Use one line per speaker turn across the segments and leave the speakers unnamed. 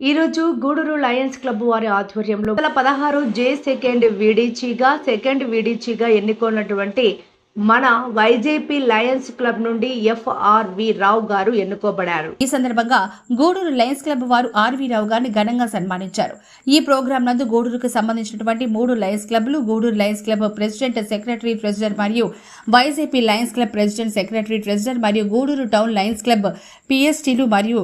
ఈరోజు Gudur Lions club వారి ఆధ్వర్యంలో గల పదహారు జే సెకండ్ విడిచిగా సెకండ్ విడిచిగా ఎన్నుకున్నటువంటి మన వైజేపీ లయన్స్ క్లబ్ నుండి ఎఫ్ఆర్వి రావు గారు ఎన్నుకోబడారు.
ఈ సందర్భంగా గూడూరు లయన్స్ క్లబ్ వారు ఆర్వి రావు గారిని ఘనంగా సన్మానించారు. ఈ ప్రోగ్రాం నందు గూడూరుకు సంబంధించినటువంటి మూడు Lions క్లబ్లు Gudur Lions Club president secretary treasurer మరియు Y J P Lions Club president secretary treasurer మరియు గూడూరు టౌన్ లయన్స్ క్లబ్ పిఎస్టీలు మరియు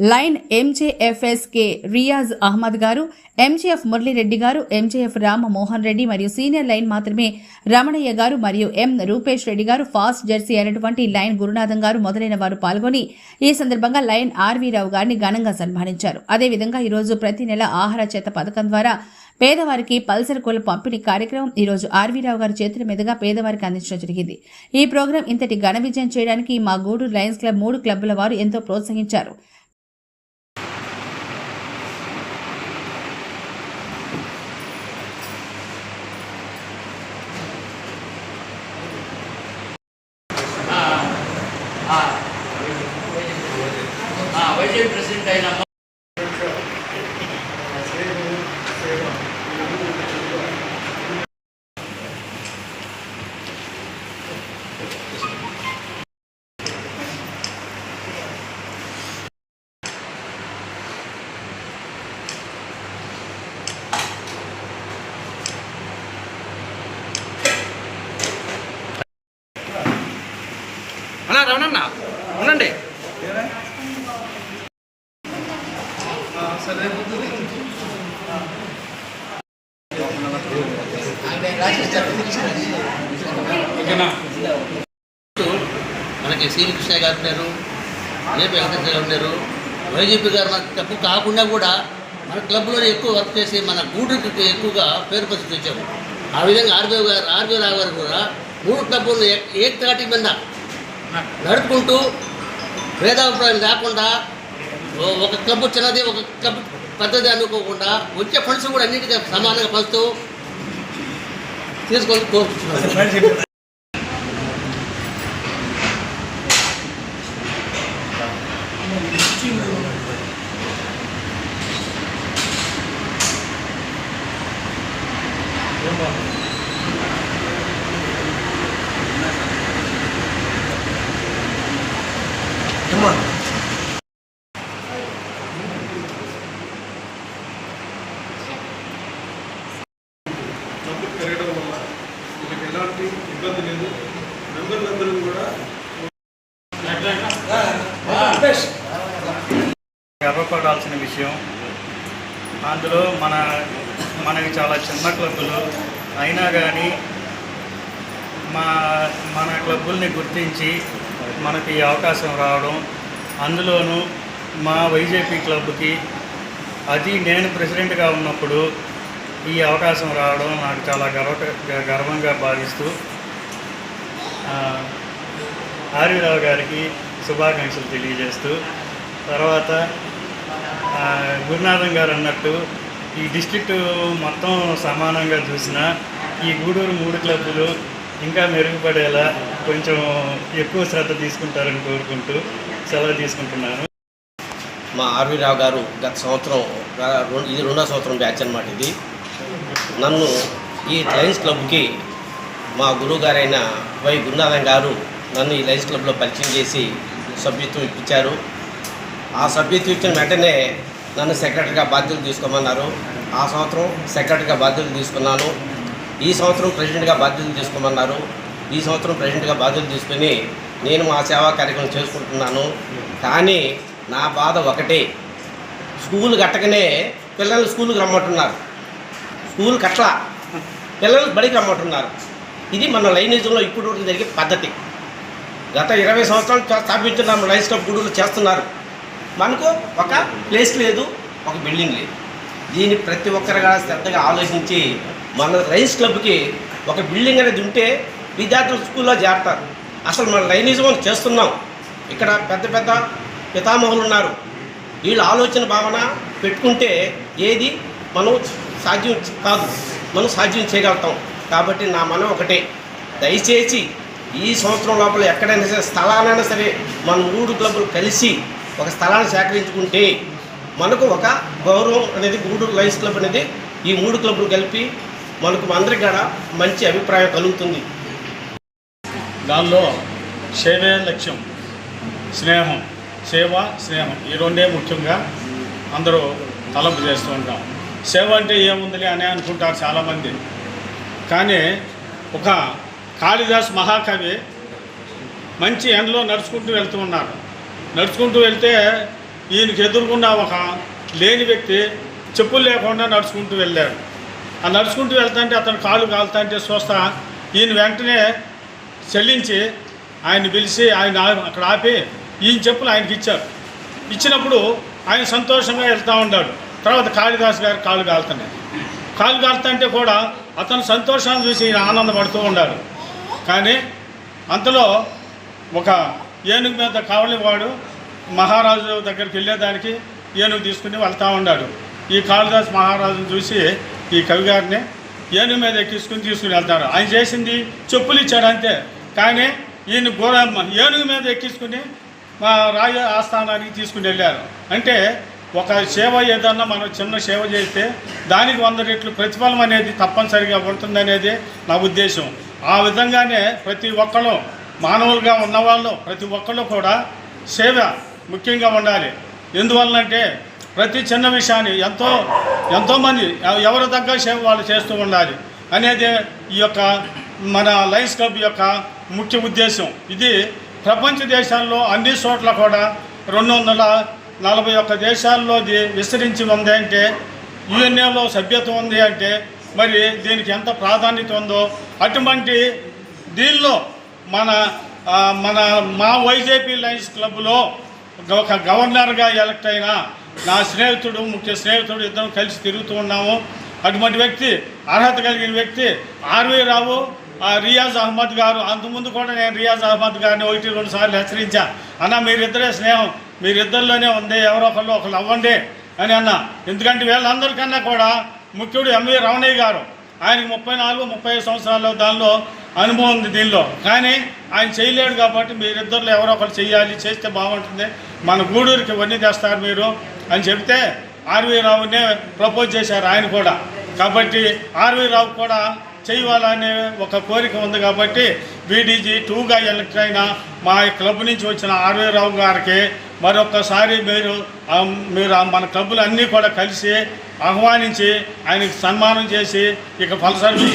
లైన్ ఎంజేఎఫ్ఎస్కే రియాజ్ అహ్మద్ గారు ఎంజేఎఫ్ మురళీరెడ్డి గారు ఎంజేఎఫ్ రామమోహన్ రెడ్డి మరియు సీనియర్ లైన్ మాత్రమే రమణయ్య గారు మరియు ఎం రూపేష్ రెడ్డి గారు ఫాస్ట్ జెర్సీ అయినటువంటి లైన్ గురునాథం గారు మొదలైన వారు పాల్గొని ఈ సందర్భంగా లైన్ ఆర్వీ రావు గారిని ఘనంగా సన్మానించారు. అదేవిధంగా ఈరోజు ప్రతి నెల ఆహార చేత పథకం ద్వారా పేదవారికి పల్సర్ కోళ్ళ పంపిణీ కార్యక్రమం ఈరోజు ఆర్వీరావు గారి చేతుల మీదుగా పేదవారికి అందించడం జరిగింది. ఈ ప్రోగ్రాం ఇంతటి ఘన విజయం చేయడానికి మా గూడూరు లయన్స్ క్లబ్ మూడు క్లబ్ల వారు ఎంతో ప్రోత్సహించారు
వైజాగ్ ప్రెసిడెంట్ అయిన అన్నా రమణన్న ఉండండి మనకి శ్రీ కృష్ణ గారు ఉన్నారు రేపు వెంకటేశ్వర గారు ఉన్నారు వైజేపీ గారు మనకు తప్పు కాకుండా కూడా మన క్లబ్లో ఎక్కువ వర్క్ చేసి మన గూడూరుకి ఎక్కువగా పేరు ప్రసిద్ధి వచ్చాము. ఆ విధంగా ఆర్బీఐ గారు ఆర్బీఐ రావు గారు కూడా మూడు క్లబ్బులను ఏ- తాటి మీద నడుపుకుంటూ భేదాభిప్రాయం లేకుండా ఒక క్లబ్ చిన్నది ఒక క్లబ్ పెద్దది అనుకోకుండా వచ్చే ఫండ్స్ కూడా అన్నిటికీ సమానంగా పంచుతూ తీసుకొని కోరుకుంటున్నాను
డబ్బు పెరగడం వల్ల వీళ్ళకి ఎలాంటి ఇబ్బంది లేదు మెంబర్లందరూ కూడా
గర్వపడాల్సిన విషయం అందులో మన మనకి చాలా చిన్న క్లబ్బులు అయినా కానీ మా మన క్లబ్బుల్ని గుర్తించి మనకి ఈ అవకాశం రావడం అందులోనూ మా వైజేపీ క్లబ్కి అది నేను ప్రెసిడెంట్గా ఉన్నప్పుడు ఈ అవకాశం రావడం నాకు చాలా గర్వ గర్వంగా భావిస్తూ ఆర్యరావు ఆర్వీరావు గారికి శుభాకాంక్షలు తెలియజేస్తూ తర్వాత గురునాథం గారు అన్నట్టు ఈ డిస్ట్రిక్ట్ మొత్తం సమానంగా చూసిన ఈ గూడూరు మూడు క్లబ్బులు ఇంకా మెరుగుపడేలా కొంచెం ఎక్కువ శ్రద్ధ తీసుకుంటారని కోరుకుంటూ సెలవు తీసుకుంటున్నాను.
మా ఆర్వి రావు గారు గత సంవత్సరం ఇది రెండో సంవత్సరం బ్యాచ్ అనమాట ఇది. నన్ను ఈ లయన్స్ క్లబ్కి మా గురువు గారైన వై గురునాథన్ గారు నన్ను ఈ లయన్స్ క్లబ్లో పరిచయం చేసి సభ్యత్వం ఇప్పించారు. ఆ సభ్యత్వం ఇచ్చిన వెంటనే నన్ను సెక్రటరీగా బాధ్యతలు తీసుకోమన్నారు. ఆ సంవత్సరం సెక్రటరీగా బాధ్యతలు తీసుకున్నాను. ఈ సంవత్సరం ప్రెసిడెంట్గా బాధ్యతలు తీసుకోమన్నారు. ఈ సంవత్సరం ప్రెసిడెంట్గా బాధ్యతలు తీసుకుని నేను మా సేవా కార్యక్రమం చేసుకుంటున్నాను. కానీ నా బాధ ఒకటే. స్కూల్ కట్టకనే పిల్లలు స్కూల్కి రమ్మంటున్నారు. స్కూల్ కట్ల పిల్లలు బడికి రమ్మంటున్నారు. ఇది మన లైనిజంలో ఇప్పుడు జరిగే పద్ధతి. గత ఇరవై సంవత్సరాలు స్థాపించిన లైన్స్ క్లబ్ గుడులు చేస్తున్నారు. మనకు ఒక ప్లేస్ లేదు ఒక బిల్డింగ్ లేదు. దీన్ని ప్రతి ఒక్కరు కూడా శ్రద్ధగా ఆలోచించి మన లైన్స్ క్లబ్కి ఒక బిల్డింగ్ అనేది ఉంటే విద్యార్థులు స్కూల్లో చేరతారు. అసలు మన లైనిజం చేస్తున్నాం. ఇక్కడ పెద్ద పెద్ద పితామహులు ఉన్నారు. వీళ్ళ ఆలోచన భావన పెట్టుకుంటే ఏది మనం సాధ్యం కాదు. మనం సాధ్యం చేయగలుగుతాం. కాబట్టి నా మనం ఒకటే. దయచేసి ఈ సంవత్సరం లోపల ఎక్కడైనా సరే స్థలాలైనా సరే మన మూడు క్లబ్బులు కలిసి ఒక స్థలాన్ని సేకరించుకుంటే మనకు ఒక గౌరవం అనేది గూడూరు లైన్స్ క్లబ్ అనేది ఈ మూడు క్లబ్లు కలిపి మనకు అందరికి కూడా మంచి అభిప్రాయం కలుగుతుంది.
దానిలో సేవే లక్ష్యం స్నేహం సేవ స్నేహం ఈ రెండే ముఖ్యంగా అందరూ తలంపు చేస్తూ ఉంటాం. సేవ అంటే ఏముందిలే అని అనుకుంటారు చాలామంది. కానీ ఒక కాళిదాస్ మహాకవి మంచి ఎండలో నడుచుకుంటూ వెళ్తూ ఉన్నారు. నడుచుకుంటూ వెళ్తే ఈయనకి ఎదుర్కొన్న ఒక లేని వ్యక్తి చెప్పులు లేకుండా నడుచుకుంటూ వెళ్ళాడు. ఆ నడుచుకుంటూ వెళ్తుంటే అతను కాలు కాలుతాంటే చూస్తా ఈయన వెంటనే చెల్లించి ఆయన పిలిచి ఆయన అక్కడ ఆపి ఈయన చెప్పులు ఆయనకి ఇచ్చారు. ఇచ్చినప్పుడు ఆయన సంతోషంగా వెళ్తూ ఉన్నాడు తర్వాత కాళిదాస్ గారు కాలు కాలుతున్నాయి. కాలు కాలుతుంటే కూడా అతను సంతోషాన్ని చూసి ఈయన ఆనందపడుతూ ఉన్నాడు కానీ అంతలో ఒక ఏనుగు మీద కావలివాడు మహారాజు దగ్గరికి వెళ్ళేదానికి ఏనుగు తీసుకుని వెళ్తూ ఉన్నాడు. ఈ కాళిదాస్ మహారాజును చూసి ఈ కవి గారిని ఏనుగు మీద ఎక్కించుకుని తీసుకుని వెళ్తాడు ఆయన చేసింది చెప్పులు ఇచ్చాడు అంతే. కానీ ఈయన గోర ఏనుగు మీద ఎక్కించుకుని మా రాజ ఆస్థానానికి తీసుకుని వెళ్ళారు. అంటే ఒక సేవ ఏదన్నా మనం చిన్న సేవ చేస్తే దానికి వంద రెట్లు ప్రతిఫలం అనేది తప్పనిసరిగా ఉంటుందనేది నా ఉద్దేశం. ఆ విధంగానే ప్రతి ఒక్కళ్ళు మానవులుగా ఉన్నవాళ్ళు ప్రతి ఒక్కళ్ళు కూడా సేవ ముఖ్యంగా ఉండాలి. ఎందువల్లంటే ప్రతి చిన్న విషయాన్ని ఎంతో ఎంతోమంది ఎవ- ఎవరి దగ్గర వాళ్ళు చేస్తూ ఉండాలి. అనేది ఈ యొక్క మన లయన్స్ క్లబ్ యొక్క ముఖ్య ఉద్దేశం. ఇది ప్రపంచ దేశాల్లో అన్ని చోట్ల కూడా రెండు వందల నలభై ఒక్క దేశాల్లోది విస్తరించి ఉంది అంటే యుఎన్ఏలో సభ్యత ఉంది అంటే మరి దీనికి ఎంత ప్రాధాన్యత ఉందో అటువంటి దీనిలో మన మన మా వైజేపీ లయన్స్ క్లబ్లో ఒక గవర్నర్గా ఎలక్ట్ అయిన నా స్నేహితుడు ముఖ్య స్నేహితుడు ఇద్దరం కలిసి తిరుగుతూ ఉన్నాము. అటువంటి వ్యక్తి అర్హత కలిగిన వ్యక్తి ఆర్వీ రావు ఆ రియాజ్ అహ్మద్ గారు. అంతకుముందు కూడా నేను రియాజ్ అహ్మద్ గారిని ఒకటి రెండు సార్లు హెచ్చరించా. అన్న మీరిద్దరే స్నేహం మీరిద్దరిలోనే ఉంది ఎవరో ఒకళ్ళు ఒకళ్ళు అవ్వండి అని అన్న. ఎందుకంటే వీళ్ళందరికన్నా కూడా ముఖ్యుడు ఎంవి రమణయ్య గారు. ఆయనకు ముప్పై నాలుగు ముప్పై ఐదు సంవత్సరాల్లో దానిలో అనుభవం ఉంది దీనిలో. కానీ ఆయన చేయలేడు కాబట్టి మీరిద్దరిలో ఎవరో ఒకరు చేయాలి చేస్తే బాగుంటుంది. మన గూడూరుకి వన్నీ తెస్తారు మీరు అని చెప్తే ఆర్వీ రావునే ప్రపోజ్ చేశారు ఆయన కూడా. కాబట్టి ఆర్వీ రావు కూడా చేయాలనే ఒక కోరిక ఉంది కాబట్టి బీడీజీ టూగా ఎలక్ట్ అయిన మా క్లబ్ నుంచి వచ్చిన ఆర్వీ రావు గారికి మరొకసారి మీరు మీరు మన క్లబ్బులు అన్నీ కూడా కలిసి ఆహ్వానించి ఆయనకి సన్మానం చేసి ఇక ఫలసరి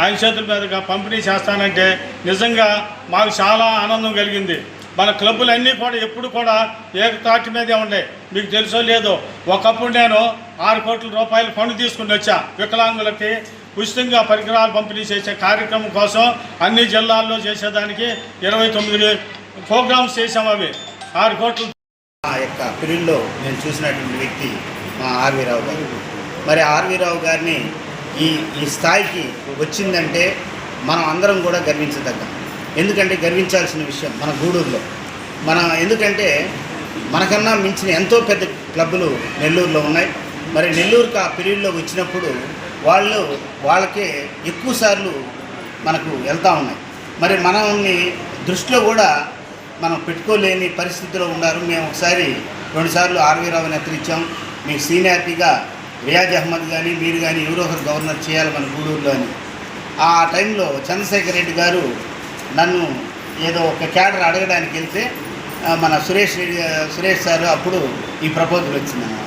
ఆయన చేతుల మీదుగా పంపిణీ చేస్తానంటే నిజంగా మాకు చాలా ఆనందం కలిగింది. మన క్లబ్బులు అన్నీ కూడా ఎప్పుడు కూడా ఏకతాటి మీదే ఉండే మీకు తెలుసో లేదో ఒకప్పుడు నేను ఆరు కోట్ల రూపాయలు ఫండ్ తీసుకుని వచ్చా. వికలాంగులకి ఉచితంగా పరికరాలు పంపిణీ చేసే కార్యక్రమం కోసం అన్ని జిల్లాల్లో చేసేదానికి ఇరవై తొమ్మిది ప్రోగ్రామ్స్ చేసాం అవి. ఆరు కోట్లు
ఆ యొక్క పిల్లల్లో నేను చూసినటువంటి వ్యక్తి మా ఆర్వీరావు గారు. మరి ఆర్వీరావు గారిని ఈ ఈ స్థాయికి వచ్చిందంటే మనం అందరం కూడా గర్వించదగ్గ. ఎందుకంటే గర్వించాల్సిన విషయం మన గూడూరులో. మన ఎందుకంటే మనకన్నా మించిన ఎంతో పెద్ద క్లబ్బులు నెల్లూరులో ఉన్నాయి. మరి నెల్లూరుకు ఆ పీరియడ్లో వచ్చినప్పుడు వాళ్ళు వాళ్ళకే ఎక్కువ సార్లు మనకు వెళ్తూ ఉన్నాయి. మరి మనల్ని దృష్టిలో కూడా మనం పెట్టుకోలేని పరిస్థితిలో ఉన్నారు. మేము ఒకసారి రెండుసార్లు ఆర్వీ రావుని ఎత్తరించాం మీకు సీనియారిటీగా రియాజ్ అహ్మద్ కానీ మీరు కానీ ఎవరో ఒకరు గవర్నర్ చేయాలి మన గూడూరులో అని. ఆ టైంలో చంద్రశేఖర్ రెడ్డి గారు నన్ను ఏదో ఒక క్యాడర్ అడగడానికి వెళ్తే మన సురేష్ సురేష్ సార్ అప్పుడు ఈ ప్రపోజల్ వచ్చిందన్నమాట.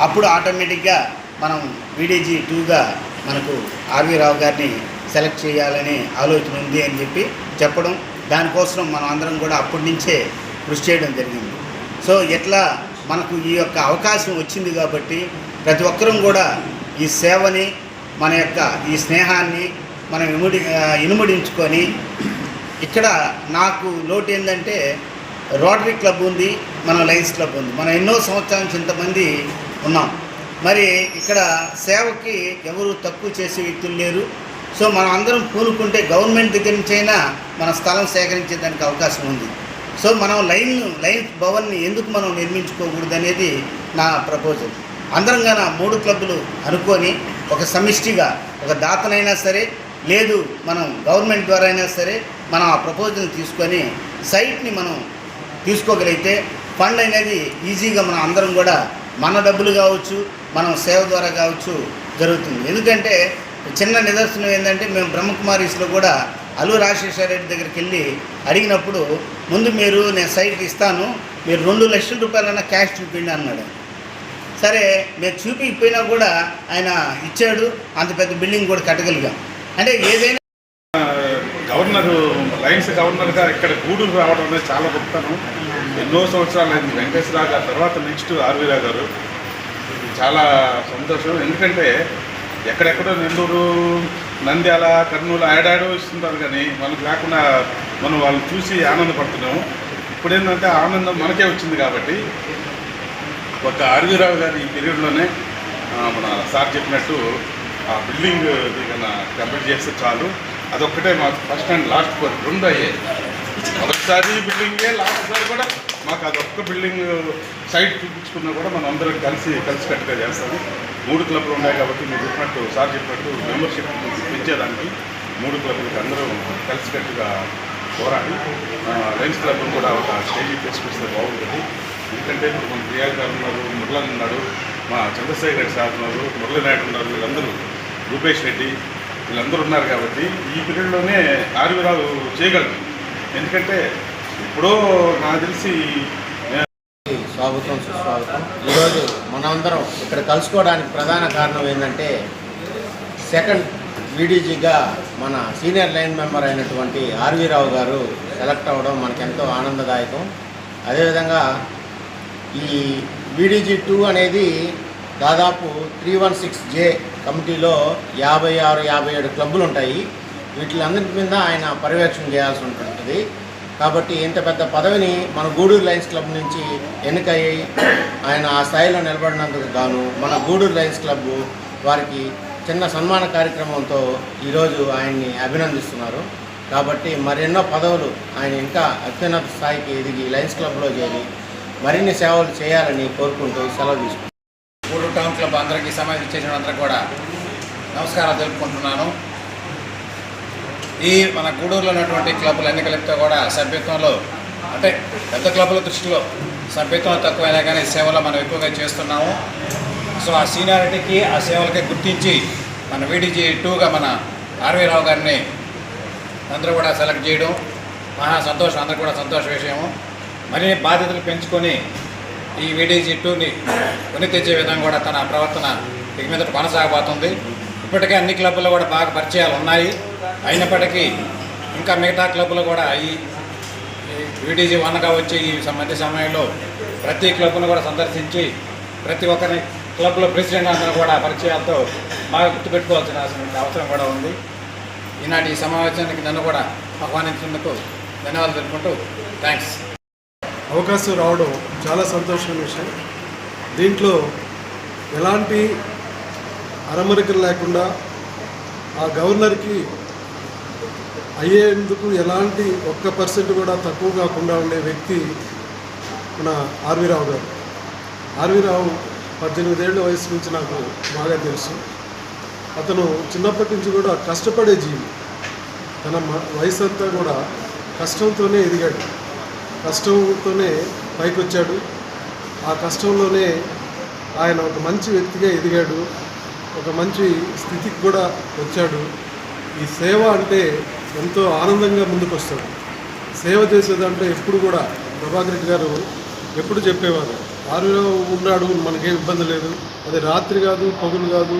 అప్పుడు ఆటోమేటిక్గా మనం వీడీజీ టూగా మనకు ఆర్వీ రావు గారిని సెలెక్ట్ చేయాలని ఆలోచన ఉంది అని చెప్పి చెప్పడం దానికోసం మనం అందరం కూడా అప్పటి నుంచే కృషి చేయడం జరిగింది. సో ఎట్లా మనకు ఈ యొక్క అవకాశం వచ్చింది కాబట్టి ప్రతి ఒక్కరం కూడా ఈ సేవని మన యొక్క ఈ స్నేహాన్ని మనం ఇముడి ఇనుముడించుకొని ఇక్కడ నాకు లోటు ఏంటంటే రోటరీ క్లబ్ ఉంది మన లయన్స్ క్లబ్ ఉంది. మనం ఎన్నో సంవత్సరాల నుంచి ఇంతమంది ఉన్నాం. మరి ఇక్కడ సేవకి ఎవరు తక్కువ చేసే వ్యక్తులు లేరు. సో మనం అందరం పూనుకుంటే గవర్నమెంట్ దగ్గర నుంచి అయినా మన స్థలం సేకరించేదానికి అవకాశం ఉంది. సో మనం లైన్ లైన్ భవన్ని ఎందుకు మనం నిర్మించుకోకూడదు అనేది నా ప్రపోజల్. అందరం గాన మూడు క్లబ్బులు అనుకొని ఒక సమిష్టిగా ఒక దాతనైనా సరే లేదు మనం గవర్నమెంట్ ద్వారా అయినా సరే మనం ఆ ప్రపోజల్ తీసుకొని సైట్ని మనం తీసుకోగలిగితే ఫండ్ అనేది ఈజీగా మనం అందరం కూడా మన డబ్బులు కావచ్చు మనం సేవ ద్వారా కావచ్చు జరుగుతుంది. ఎందుకంటే చిన్న నిదర్శనం ఏంటంటే మేము బ్రహ్మకుమారీస్లో కూడా అల్లు రాజశేఖర రెడ్డి దగ్గరికి వెళ్ళి అడిగినప్పుడు ముందు మీరు నేను సైట్ ఇస్తాను మీరు రెండు లక్షల రూపాయలన్నా క్యాష్ చూపిండి అన్నాడు. సరే మేము చూపించకపోయినా కూడా ఆయన ఇచ్చాడు అంత పెద్ద బిల్డింగ్ కూడా కట్టగలిగాం. అంటే ఏదైనా
గవర్నర్ లయన్స్ గవర్నర్గా ఇక్కడ గూడూరు రావడం అనేది చాలా గొప్పతనం. ఎన్నో సంవత్సరాలు అయింది వెంకటేశ్వరరావు గారు తర్వాత నెక్స్ట్ ఆర్వీరావు గారు. చాలా సంతోషం. ఎందుకంటే ఎక్కడెక్కడో నెల్లూరు నంద్యాల కర్నూలు ఆడాడో ఇస్తుంటారు కానీ మనకు లేకుండా మనం వాళ్ళని చూసి ఆనందపడుతున్నాము. ఇప్పుడు ఏంటంటే ఆనందం మనకే వచ్చింది కాబట్టి ఒక ఆర్వీరావు గారి ఈ పీరియడ్లోనే మన సార్ చెప్పినట్టు ఆ బిల్డింగ్ కంప్లీట్ చేస్తే చాలు. అదొక్కటే మాకు ఫస్ట్ అండ్ లాస్ట్ కోరిక రెండు అయ్యాయి మొదటిసారి బిల్డింగే లాస్ట్సారి కూడా మాకు అదొక్క బిల్డింగ్ సైట్ చూపించుకున్నా కూడా మనం అందరం కలిసి కలిసి కట్టుగా చేస్తాము. మూడు క్లబ్లు ఉన్నాయి కాబట్టి మీరు చెప్పినట్టు సార్ చెప్పినట్టు మెంబర్షిప్ పెంచేదానికి మూడు క్లబ్లకి అందరూ కలిసికట్టుగా పోరాడి లైన్స్ క్లబ్ను కూడా ఒక స్టేజీ తీసుకొస్తే బాగుంటుంది. ఎందుకంటే ఇప్పుడు మన ప్రియాల్ గారు ఉన్నారు మురళన్ ఉన్నాడు మా చంద్రశేఖర్ సార్ ఉన్నారు మురళీనాయుడు ఉన్నారు వీళ్ళందరూ రూపేష్ రెడ్డి వీళ్ళందరూ ఉన్నారు కాబట్టి ఈ పీరియడ్లోనే ఆర్వీరావు చేయగలరు. ఎందుకంటే ఇప్పుడో నాకు తెలిసి
స్వాగతం సుస్వాగతం. ఈరోజు మనందరం ఇక్కడ కలుసుకోవడానికి ప్రధాన కారణం ఏంటంటే సెకండ్ వీడీజీగా మన సీనియర్ లైన్ మెంబర్ అయినటువంటి ఆర్వీ రావు గారు సెలెక్ట్ అవ్వడం మనకెంతో ఆనందదాయకం. అదేవిధంగా ఈ వీడీజీ టూ అనేది దాదాపు త్రీ వన్ సిక్స్ జే కమిటీలో యాభై ఆరు యాభై ఏడు క్లబ్బులు ఉంటాయి. వీటిలందరి మీద ఆయన పర్యవేక్షణ చేయాల్సి ఉంటుంది కాబట్టి ఇంత పెద్ద పదవిని మన గూడూరు లయన్స్ క్లబ్ నుంచి ఎన్నికయ్యి ఆయన ఆ స్థాయిలో నిలబడినందుకు గాను మన గూడూరు లయన్స్ క్లబ్ వారికి చిన్న సన్మాన కార్యక్రమంతో ఈరోజు ఆయన్ని అభినందిస్తున్నారు. కాబట్టి మరెన్నో పదవులు ఆయన ఇంకా అత్యున్నత స్థాయికి ఎదిగి లయన్స్ క్లబ్లో చేరి మరిన్ని సేవలు చేయాలని కోరుకుంటూ సెలవు తీసుకుంటారు
గూడూరు టౌన్ క్లబ్ అందరికీ సమాధి చేసిన అందరూ కూడా నమస్కారాలు తెలుపుకుంటున్నాను. ఈ మన గూడూరులో ఉన్నటువంటి క్లబ్లు ఎన్ని కలిపితే కూడా సభ్యత్వంలో అంటే పెద్ద క్లబ్ల దృష్టిలో సభ్యత్వం తక్కువైనా కానీ సేవలు మనం ఎక్కువగా చేస్తున్నాము. సో ఆ సీనియారిటీకి ఆ సేవలకి గుర్తించి మన వీడిజీ టూగా మన ఆర్వీ రావు గారిని అందరూ కూడా సెలెక్ట్ చేయడం మహా సంతోషం అందరూ కూడా సంతోష విషయము. మరిన్ని బాధ్యతలు పెంచుకొని ఈ వీడీజీ టూని కొని తెచ్చే విధంగా కూడా తన ప్రవర్తన ఇక మీద కొనసాగబోతుంది. ఇప్పటికే అన్ని క్లబ్లు కూడా బాగా పరిచయాలు ఉన్నాయి. అయినప్పటికీ ఇంకా మిగతా క్లబ్లు కూడా ఈ వీడీజీ వన్గా వచ్చే ఈ మధ్య సమయంలో ప్రతి క్లబ్ను కూడా సందర్శించి ప్రతి ఒక్కరి క్లబ్లో ప్రెసిడెంట్ అందరూ కూడా పరిచయాలతో బాగా గుర్తుపెట్టుకోవాల్సిన అవసరం కూడా ఉంది. ఈనాటి ఈ సమావేశానికి నన్ను కూడా ఆహ్వానించినందుకు ధన్యవాదాలు తెలుపుకుంటూ థ్యాంక్స్
అవకాశం రావడం చాలా సంతోషమైన విషయం. దీంట్లో ఎలాంటి అరమరికలు లేకుండా ఆ గవర్నర్కి అయ్యేందుకు ఎలాంటి ఒక్క పర్సెంట్ కూడా తక్కువ కాకుండా ఉండే వ్యక్తి మన ఆర్వీ రావు గారు. ఆర్వీ రావు పద్దెనిమిదేళ్ళ వయసు నుంచి నాకు బాగా తెలుసు. అతను చిన్నప్పటి నుంచి కూడా కష్టపడే జీవి. తన మ- వయసు అంతా కూడా కష్టంతోనే ఎదిగాడు. కష్టంతోనే పైకి వచ్చాడు ఆ కష్టంలోనే ఆయన ఒక మంచి వ్యక్తిగా ఎదిగాడు. ఒక మంచి స్థితికి కూడా వచ్చాడు. ఈ సేవ అంటే ఎంతో ఆనందంగా ముందుకు వస్తాడు సేవ చేసేదంటే ఎప్పుడు కూడా ప్రభాకర్ రెడ్డి గారు ఎప్పుడు చెప్పేవారు. ఆరులో ఉన్నాడు మనకేం ఇబ్బంది లేదు. అది రాత్రి కాదు పగులు కాదు.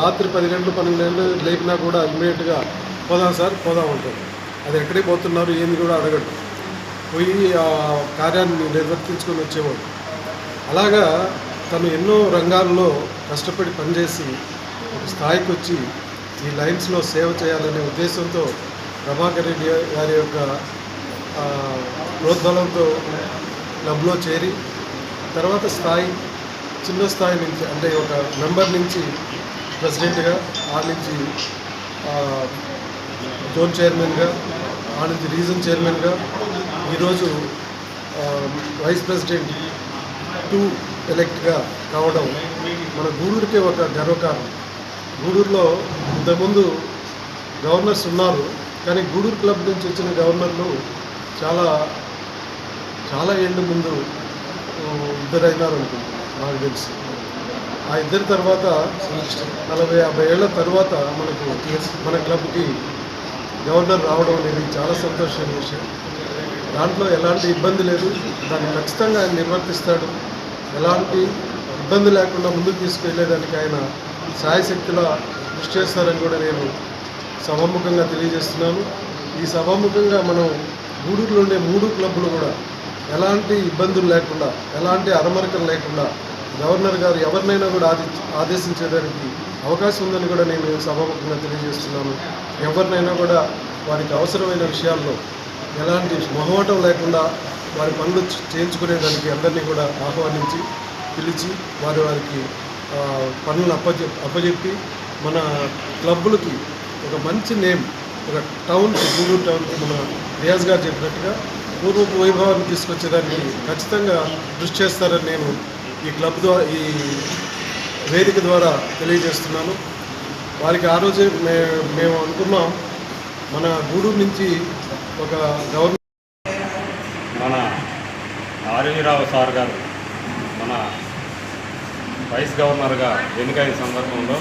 రాత్రి పది గంటలు పన్నెండు గంటలు లేపినా కూడా ఇమీడియట్గా పోదాం సార్ పోదాం అంటారు. అది ఎక్కడికి పోతున్నారు ఏంది కూడా అడగడు. పోయి ఆ కార్యాన్ని నిర్వర్తించుకొని వచ్చేవాడు. అలాగా తను ఎన్నో రంగాల్లో కష్టపడి పనిచేసి ఒక స్థాయికి వచ్చి ఈ లైన్స్లో సేవ చేయాలనే ఉద్దేశంతో ప్రభాకర్ రెడ్డి గారి యొక్క ప్రోద్బలంతో క్లబ్లో చేరి తర్వాత స్థాయి చిన్న స్థాయి నుంచి అంటే ఒక మెంబర్ నుంచి ప్రెసిడెంట్గా ఆ నుంచి జోన్ చైర్మన్గా ఆ నుంచి రీజన్ చైర్మన్గా ఈరోజు వైస్ ప్రెసిడెంట్ టూ ఎలెక్ట్గా కావడం మన గూడూరుకే ఒక గర్వకారణం. గూడూరులో ఇంతకుముందు గవర్నర్స్ ఉన్నారు కానీ గూడూరు క్లబ్ నుంచి వచ్చిన గవర్నర్లు చాలా చాలా ఏళ్ళు ముందు ఇద్దరు ఇద్దరైనారు అనుకుంటున్నాను నాకు తెలిసి. ఆ ఇద్దరి తర్వాత నలభై యాభై ఏళ్ళ తర్వాత మనకు మన క్లబ్కి గవర్నర్ రావడం అనేది చాలా సంతోషమైన విషయం దాంట్లో ఎలాంటి ఇబ్బంది లేదు. దాన్ని ఖచ్చితంగా ఆయన నిర్వర్తిస్తాడు. ఎలాంటి ఇబ్బంది లేకుండా ముందుకు తీసుకెళ్ళేదానికి ఆయన సాయశక్తిలా కృషి చేస్తారని కూడా నేను సభాముఖంగా తెలియజేస్తున్నాను. ఈ సభాముఖంగా మనం గూడూరులో ఉండే మూడు క్లబ్లు కూడా ఎలాంటి ఇబ్బందులు లేకుండా ఎలాంటి అరమరికలు లేకుండా గవర్నర్ గారు ఎవరినైనా కూడా ఆది ఆదేశించేదానికి అవకాశం ఉందని కూడా నేను సభాముఖంగా తెలియజేస్తున్నాను. ఎవరినైనా కూడా వారికి అవసరమైన విషయాల్లో ఎలాంటి మొహమాటం లేకుండా వారి పనులు చేయించుకునేదానికి అందరినీ కూడా ఆహ్వానించి పిలిచి వారి వారికి పనులను అప్పచె అప్పచెప్పి మన క్లబ్బులకి ఒక మంచి నేమ్ ఒక టౌన్ గూడూరు టౌన్కి మన రియాజ్ గారు చెప్పినట్టుగా పూర్వపు వైభవాన్ని తీసుకొచ్చేదానికి ఖచ్చితంగా కృషి చేస్తారని నేను ఈ క్లబ్ ద్వారా ఈ వేదిక ద్వారా తెలియజేస్తున్నాను. వారికి ఆ రోజే మే మేము అనుకున్నాం మన గూడూరు నుంచి ఒక గవర్నమెంట్
మన ఆర్వీరావు సార్ గారు మన వైస్ గవర్నర్గా ఎన్నికైన సందర్భంలో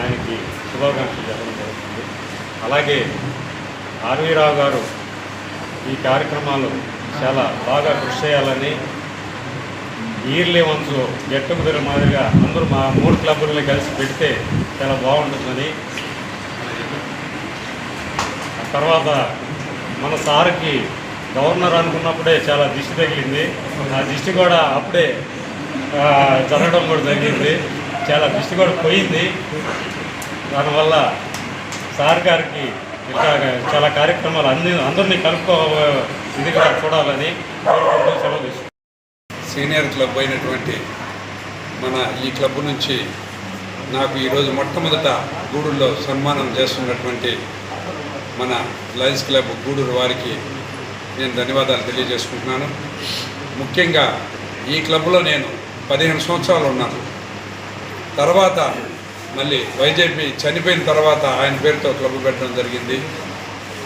ఆయనకి శుభాకాంక్షలు చెప్పడం జరుగుతుంది. అలాగే ఆర్వీరావు గారు ఈ కార్యక్రమాలు చాలా బాగా కృషి చేయాలని ఇయర్లీ వన్స్ గెట్ టుగెదర్ మాదిరిగా అందరూ మా మూడు క్లబ్బుల్ని కలిసి పెడితే చాలా బాగుంటుందని. ఆ తర్వాత మన సార్కి గవర్నర్ అనుకున్నప్పుడే చాలా దిష్టి తగిలింది. ఆ దిష్టి కూడా అప్పుడే జరగడం కూడా జరిగింది. చాలా దిష్టి కూడా పోయింది. దానివల్ల సార్ గారికి ఇంకా చాలా కార్యక్రమాలు అన్ని అందరినీ కలుపుకో ఇదిగా చూడాలని కోరుకుంటూ సెలవు
సీనియర్ క్లబ్ అయినటువంటి మన ఈ క్లబ్ నుంచి నాకు ఈరోజు మొట్టమొదట గూడూరులో సన్మానం చేస్తున్నటువంటి మన లయన్స్ క్లబ్ గూడూరు వారికి నేను ధన్యవాదాలు తెలియజేసుకుంటున్నాను. ముఖ్యంగా ఈ క్లబ్లో నేను పదిహేను సంవత్సరాలు ఉన్నాను. తర్వాత మళ్ళీ వైజేపీ చనిపోయిన తర్వాత ఆయన పేరుతో క్లబ్ పెట్టడం జరిగింది.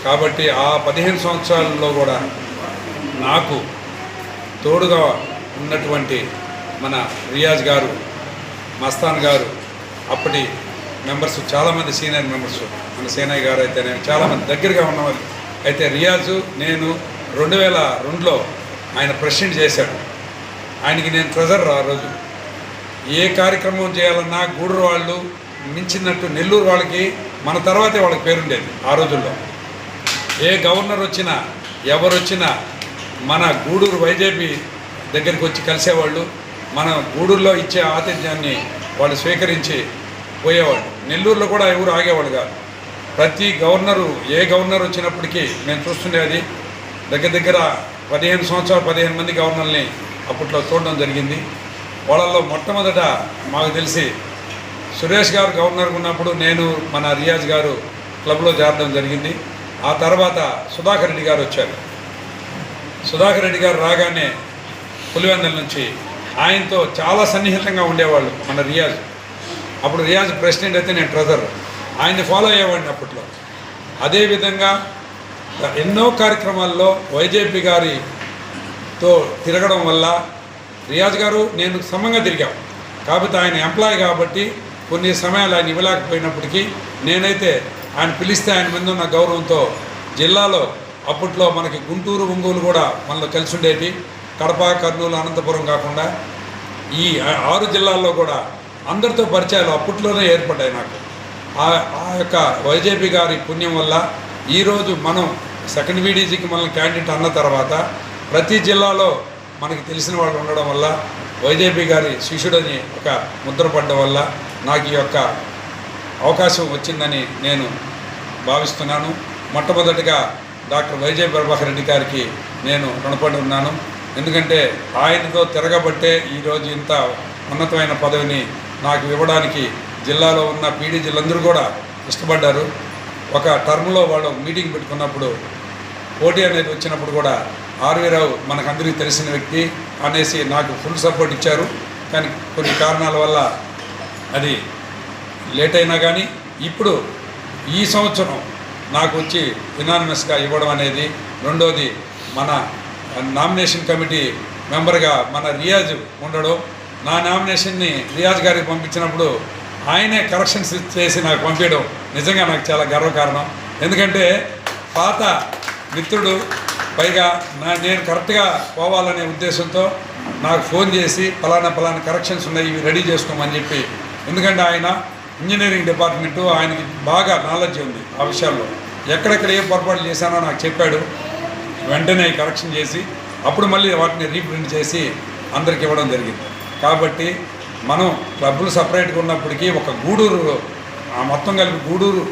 కాబట్టి ఆ పదిహేను సంవత్సరాల్లో కూడా నాకు తోడుగా ఉన్నటువంటి మన రియాజ్ గారు మస్తాన్ గారు అప్పటి మెంబర్స్ చాలామంది సీనియర్ మెంబర్స్ మన సేనయ్య గారు అయితే చాలామంది దగ్గరగా ఉన్నవాళ్ళు. అయితే రియాజు నేను రెండు వేల రెండులో ఆయన ప్రెసిడెంట్ చేశాడు. ఆయనకి నేను ట్రెజర్ ఆ రోజు. ఏ కార్యక్రమం చేయాలన్నా గూడూరు వాళ్ళు మించినట్టు నెల్లూరు వాళ్ళకి మన తర్వాతే వాళ్ళకి పేరుండేది ఆ రోజుల్లో. ఏ గవర్నర్ వచ్చినా ఎవరు వచ్చినా మన గూడూరు వైజేపీ దగ్గరికి వచ్చి కలిసేవాళ్ళు మన గూడూరులో ఇచ్చే ఆతిథ్యాన్ని వాళ్ళు స్వీకరించి పోయేవాళ్ళు. నెల్లూరులో కూడా ఎవరు ఆగేవాళ్ళు కాదు. ప్రతి గవర్నరు ఏ గవర్నర్ వచ్చినప్పటికీ మేము చూస్తుండేది దగ్గర దగ్గర పదిహేను సంవత్సరాలు పదిహేను మంది గవర్నర్ని అప్పట్లో చూడడం జరిగింది. వాళ్ళల్లో మొట్టమొదట మాకు తెలిసి సురేష్ గారు గవర్నర్గా ఉన్నప్పుడు నేను మన రియాజ్ గారు క్లబ్లో చేరడం జరిగింది. ఆ తర్వాత సుధాకర్ రెడ్డి గారు వచ్చారు. సుధాకర్ రెడ్డి గారు రాగానే పులివెందల నుంచి ఆయనతో చాలా సన్నిహితంగా ఉండేవాళ్ళు మన రియాజ్. అప్పుడు రియాజ్ ప్రెసిడెంట్ అయితే నేను ట్రెజర్ ఆయన్ని ఫాలో అయ్యేవాడిని అప్పట్లో. అదేవిధంగా ఎన్నో కార్యక్రమాల్లో వైజేపీ గారితో తిరగడం వల్ల రియాజ్ గారు నేను సమంగా తిరిగాం. కాకపోతే ఆయన ఎంప్లాయ్ కాబట్టి కొన్ని సమయాలు ఆయన ఇవ్వలేకపోయినప్పటికీ నేనైతే ఆయన పిలిస్తే ఆయన మీద ఉన్న గౌరవంతో జిల్లాలో అప్పట్లో మనకి గుంటూరు ఒంగోలు కూడా మనలో కలిసి ఉండేటి. కడప కర్నూలు అనంతపురం కాకుండా ఈ ఆరు జిల్లాల్లో కూడా అందరితో పరిచయాలు అప్పట్లోనే ఏర్పడ్డాయి నాకు. ఆ ఆ యొక్క వైజేపీ గారి పుణ్యం వల్ల ఈరోజు మనం సెకండ్ వీడీజీకి మనల్ని క్యాండిడేట్ అన్న తర్వాత ప్రతి జిల్లాలో మనకి తెలిసిన వాళ్ళు ఉండడం వల్ల వైజేపీ గారి శిష్యుడని ఒక ముద్ర పడ్డం వల్ల నాకు ఈ యొక్క అవకాశం వచ్చిందని నేను భావిస్తున్నాను. మొట్టమొదటిగా డాక్టర్ వైజయ్ ప్రభాకర్ రెడ్డి గారికి నేను రుణపడి ఉన్నాను. ఎందుకంటే ఆయనతో తిరగబట్టే ఈరోజు ఇంత ఉన్నతమైన పదవిని నాకు ఇవ్వడానికి జిల్లాలో ఉన్న పీడీజీలందరూ కూడా ఇష్టపడ్డారు. ఒక టర్మ్లో వాళ్ళు మీటింగ్ పెట్టుకున్నప్పుడు పోటీ అనేది వచ్చినప్పుడు కూడా ఆర్వీరావు మనకందరికీ తెలిసిన వ్యక్తి అనేసి నాకు ఫుల్ సపోర్ట్ ఇచ్చారు. కానీ కొన్ని కారణాల వల్ల అది లేట్ అయినా కానీ ఇప్పుడు ఈ సంవత్సరం నాకు వచ్చి యునానిమస్గా ఇవ్వడం అనేది రెండోది మన నామినేషన్ కమిటీ మెంబర్గా మన రియాజ్ ఉండడం నా నామినేషన్ని రియాజ్ గారికి పంపించినప్పుడు ఆయనే కరెక్షన్స్ చేసి నాకు పంపించడం నిజంగా నాకు చాలా గర్వకారణం ఎందుకంటే పాత మిత్రుడు పైగా నా నేను కరెక్ట్గా పోవాలనే ఉద్దేశంతో నాకు ఫోన్ చేసి ఫలానా ఫలానా కరెక్షన్స్ ఉన్నాయి ఇవి రెడీ చేసుకోమని చెప్పి ఎందుకంటే ఆయన ఇంజనీరింగ్ డిపార్ట్మెంటు ఆయనకి బాగా నాలెడ్జ్ ఉంది ఆ విషయాల్లో. ఎక్కడెక్కడ ఏ పొరపాట్లు చేశానో నాకు చెప్పాడు. వెంటనే కరెక్షన్ చేసి అప్పుడు మళ్ళీ వాటిని రీప్రింట్ చేసి అందరికి ఇవ్వడం జరిగింది. కాబట్టి మనం క్లబ్బులు సపరేట్గా ఉన్నప్పటికీ ఒక గూడూరు ఆ మొత్తం కలిపి గూడూరు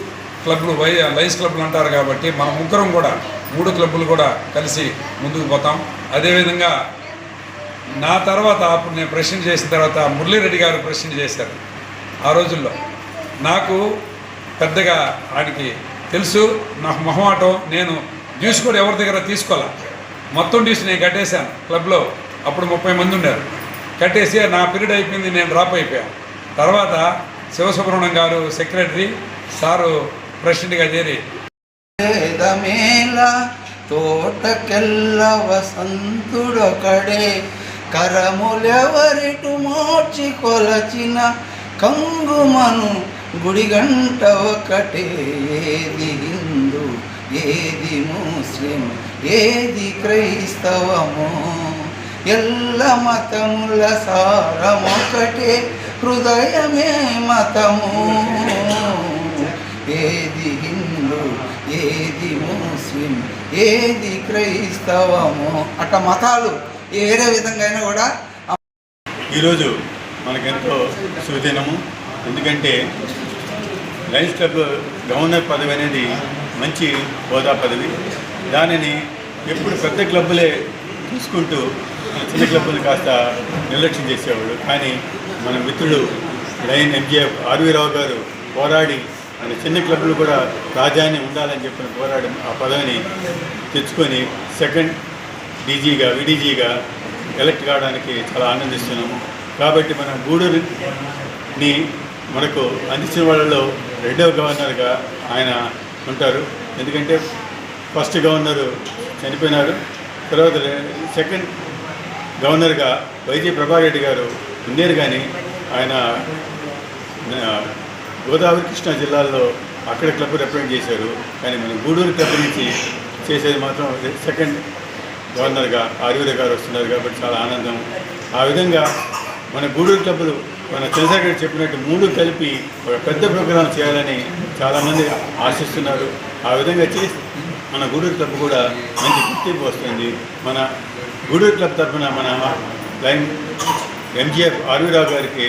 క్లబ్లు వై లైన్స్ క్లబ్లు అంటారు కాబట్టి మన ముగ్గురం కూడా మూడు క్లబ్బులు కూడా కలిసి ముందుకు పోతాం. అదేవిధంగా నా తర్వాత అప్పుడు నేను ప్రశ్న చేసిన తర్వాత మురళీరెడ్డి గారు ప్రశ్న చేశారు ఆ రోజుల్లో. నాకు పెద్దగా ఆడికి తెలుసు నాకు మొహమాటం నేను డ్యూస్ కూడా ఎవరి దగ్గర తీసుకోవాలా? మొత్తం డ్యూస్ నేను కట్టేశాను క్లబ్లో అప్పుడు ముప్పై మంది ఉన్నారు. కట్టేసి నా పీరియడ్ అయిపోయింది నేను డ్రాప్ అయిపోయాను తర్వాత శివసుబ్రహ్మణ్యం గారు సెక్రటరీ సారు ప్రెసిడెంట్గా చేరి.
వేదమేల తోటకెల్ల వసంతుడొకడే కరములెవరిటు మార్చి కొలచిన కంగుమను గుడిగంట ఒకటే. ఏది హిందూ ఏది ముస్లిం ఏది క్రైస్తవమో ఎల్ల మతముల సారమొకటే హృదయమే మతము. ఏది హిందూ ఏది ముస్లిం ఏది క్రైస్తవము. అట్ట మతాలు ఏదే విధంగా అయినా కూడా
ఈరోజు మనకెంతో సుదినము ఎందుకంటే లయన్స్ క్లబ్ గవర్నర్ పదవి అనేది మంచి హోదా పదవి. దానిని ఎప్పుడు పెద్ద క్లబ్బులే చూసుకుంటూ చిన్న క్లబ్బులు కాస్త నిర్లక్ష్యం చేసేవాడు. కానీ మన మిత్రుడు లైన్ ఎంజిఎఫ్ ఆర్వీ రావు గారు పోరాడి మన చిన్న క్లబ్లు కూడా ప్రాధాన్యం ఉండాలని చెప్పిన పోరాడి ఆ పదవిని తెచ్చుకొని సెకండ్ డీజీగా విడీజీగా ఎలక్ట్ కావడానికి చాలా ఆనందిస్తున్నాము కాబట్టి మనం గూడూరుని మనకు అందించిన వాళ్ళలో రెండవ గవర్నర్గా ఆయన ఉంటారు. ఎందుకంటే ఫస్ట్ గవర్నరు చనిపోయినారు. తర్వాత సెకండ్ గవర్నర్గా వైజీ ప్రభారెడ్డి గారు ఉండేరు కానీ ఆయన గోదావరి కృష్ణా జిల్లాల్లో అక్కడ క్లబ్ రిప్రజెంట్ చేశారు. కానీ మన గూడూరు క్లబ్ నుంచి చేసేది మాత్రం సెకండ్ గవర్నర్గా ఆర్యూర గారు వస్తున్నారు కాబట్టి చాలా ఆనందం. ఆ విధంగా మన గూడూరు క్లబ్లు మన చంద్రశేఖర్ గారు చెప్పినట్టు మూడు కలిపి ఒక పెద్ద ప్రోగ్రాం చేయాలని చాలామంది ఆశిస్తున్నారు. ఆ విధంగా చేసి మన గూడూరు క్లబ్ కూడా మంచి గుర్తింపు వస్తుంది. మన గూడూరు క్లబ్ తరఫున మన లైన్ ఎంజీఎఫ్ ఆర్వీరావు గారికి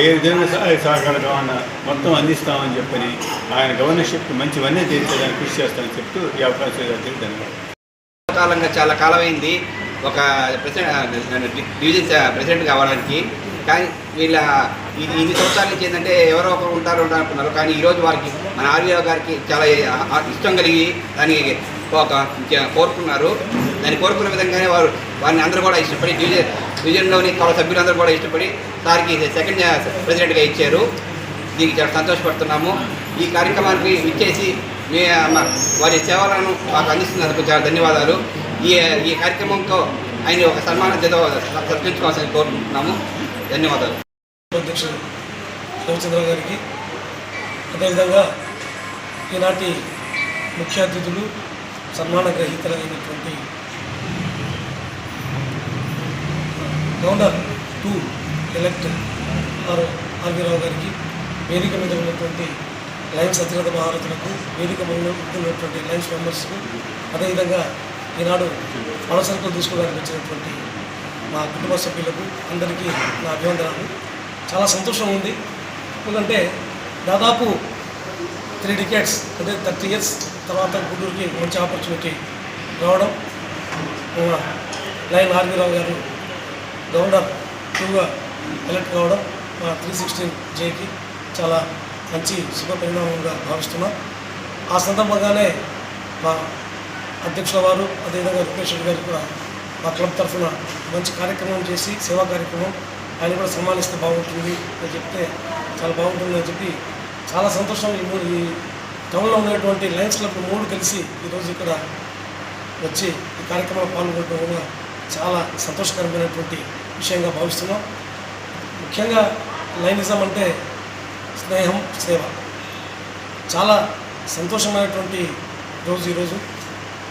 ఏ విధంగా సహాయ సహకారం కావాలన్నా మొత్తం అందిస్తామని చెప్పని ఆయన గవర్నర్షిప్ మంచివన్నీ తీర్చడానికి కృషి చేస్తానని చెప్తూ ఈ అవకాశం ధన్యవాదాలు.
కాలంగా చాలా కాలమైంది. ఒక ప్రెసిడెంట్ డివిజన్ ప్రెసిడెంట్ కావడానికి. కానీ వీళ్ళ ఇది ఇన్ని సంవత్సరాల నుంచి ఏంటంటే ఎవరో ఒకరు ఉంటారు ఉంటారు అనుకున్నారు కానీ ఈరోజు వారికి మన ఆర్వీఆర్ గారికి చాలా ఇష్టం కలిగి దానికి ఒక కోరుకున్నారు. దాన్ని కోరుకున్న విధంగానే వారు వారిని అందరూ కూడా ఇష్టపడి డివిజన్ డివిజన్లోని కావాలి సభ్యులందరూ కూడా ఇష్టపడి సార్కి సెకండ్ ప్రెసిడెంట్గా ఇచ్చారు. దీనికి చాలా సంతోషపడుతున్నాము. ఈ కార్యక్రమానికి ఇచ్చేసి మీ వారి సేవలను మాకు అందిస్తున్నందుకు చాలా ధన్యవాదాలు. ఈ ఈ కార్యక్రమంతో ఆయన ఒక సన్మానం చేత కోరుకుంటున్నాము. ధన్యవాదాలు.
అధ్యక్షుడు రవిచంద్ర గారికి. అదేవిధంగా ఈనాటి ముఖ్య అతిథులు సన్మాన గ్రహీతలైన governor to elect R R V Rao గారికి వేదిక మీద ఉన్నటువంటి లైన్స్ అతిరథ మహారథులకు వేదిక ఉన్నటువంటి లైన్స్ మెంబర్స్కు అదేవిధంగా ఈనాడు పలసరుకులు తీసుకోవడానికి వచ్చినటువంటి మా కుటుంబ సభ్యులకు అందరికీ నా అభివందనాలు చాలా సంతోషం ఉంది. ఎందుకంటే దాదాపు త్రీ డికెట్స్ అంటే థర్టీ ఇయర్స్ తర్వాత గుంటూరుకి మంచి ఆపర్చునిటీ రావడం లైన్ ఆర్వీరావు గారు గవర్నర్ టూగా ఎలక్ట్ కావడం మా త్రీ సిక్స్టీన్ జేకి చాలా మంచి శుభ పరిణామంగా భావిస్తున్నాం. ఆ సందర్భంగానే మా అధ్యక్షుల వారు అదేవిధంగా రూపేష్ రెడ్డి గారు కూడా మా క్లబ్ తరఫున మంచి కార్యక్రమం చేసి సేవా కార్యక్రమం ఆయన కూడా సన్మానిస్తే బాగుంటుంది అని చెప్తే చాలా బాగుంటుంది అని చెప్పి చాలా సంతోషం ఈ మూడు ఈ టౌన్లో ఉన్నటువంటి లయన్స్ క్లబ్ మూడు కలిసి ఈరోజు ఇక్కడ వచ్చి ఈ కార్యక్రమంలో పాల్గొనడం వల్ల చాలా సంతోషకరమైనటువంటి విషయంగా భావిస్తున్నాం. ముఖ్యంగా లైనిజం అంటే స్నేహం సేవ. చాలా సంతోషమైనటువంటి రోజు ఈరోజు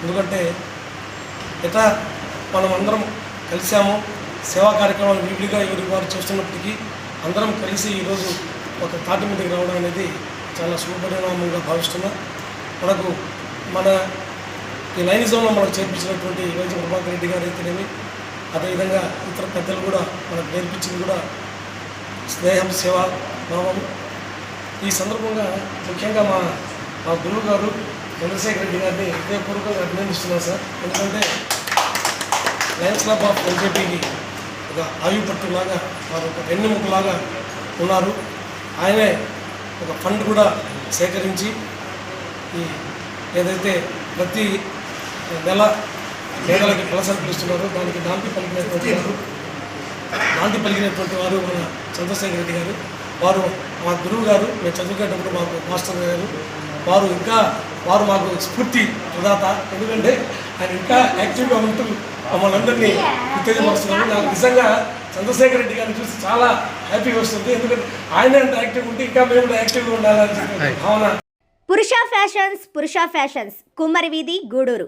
ఎందుకంటే ఎట్లా మనం అందరం కలిసాము సేవా కార్యక్రమాలు విడిగా ఎవరి వారు చేస్తున్నప్పటికీ అందరం కలిసి ఈరోజు ఒక తాటి మీదకి రావడం అనేది చాలా శుభపరిణామంగా భావిస్తున్నా. మనకు మన ఈ లైనిజంలో మనకు చేర్పించినటువంటి వైద్య ప్రభాకర్ రెడ్డి గారు అయితేనేమి అదేవిధంగా ఇతర పెద్దలు కూడా మనకు నేర్పించింది కూడా స్నేహం సేవ భావం. ఈ సందర్భంగా ముఖ్యంగా మా మా గురువు గారు చంద్రశేఖర్ రెడ్డి గారిని హృదయపూర్వకంగా అభినందిస్తున్నాను సార్. ఎందుకంటే లయన్స్ క్లబ్ ఆఫ్ ఎన్జేపీకి ఒక ఆయుపట్టులాగా వారు ఒక వెన్నెముకలాగా ఉన్నారు. ఆయనే ఒక ఫండ్ కూడా సేకరించి ఈ ఏదైతే ప్రతి నెల పేదలకి కలసలు పిలుస్తున్నారో. దానికి నాంది పలికినటువంటి వారు నాంది పలికినటువంటి వారు మన చంద్రశేఖర్ రెడ్డి గారు వారు మా గురువు గారు మేము చదువుకునేటప్పుడు మాకు మాస్టర్ గారు వారు ఇంకా వారు మాకు స్ఫూర్తి ప్రదాత. ఎందుకంటే ఆయన ఇంకా యాక్టివ్గా ఉంటూ మమ్మల్ని అందరినీ ఉత్తేజపరుస్తున్నారు. నాకు నిజంగా చంద్రశేఖర్ రెడ్డి గారిని చూసి చాలా హ్యాపీగా వస్తుంది. ఎందుకంటే ఆయన అంత యాక్టివ్గా ఉంటే ఇంకా మేము కూడా యాక్టివ్గా ఉండాలని చెప్పి భావన.
పురుష ఫ్యాషన్స్ పురుష ఫ్యాషన్స్ కుమ్మరి వీధి గూడూరు.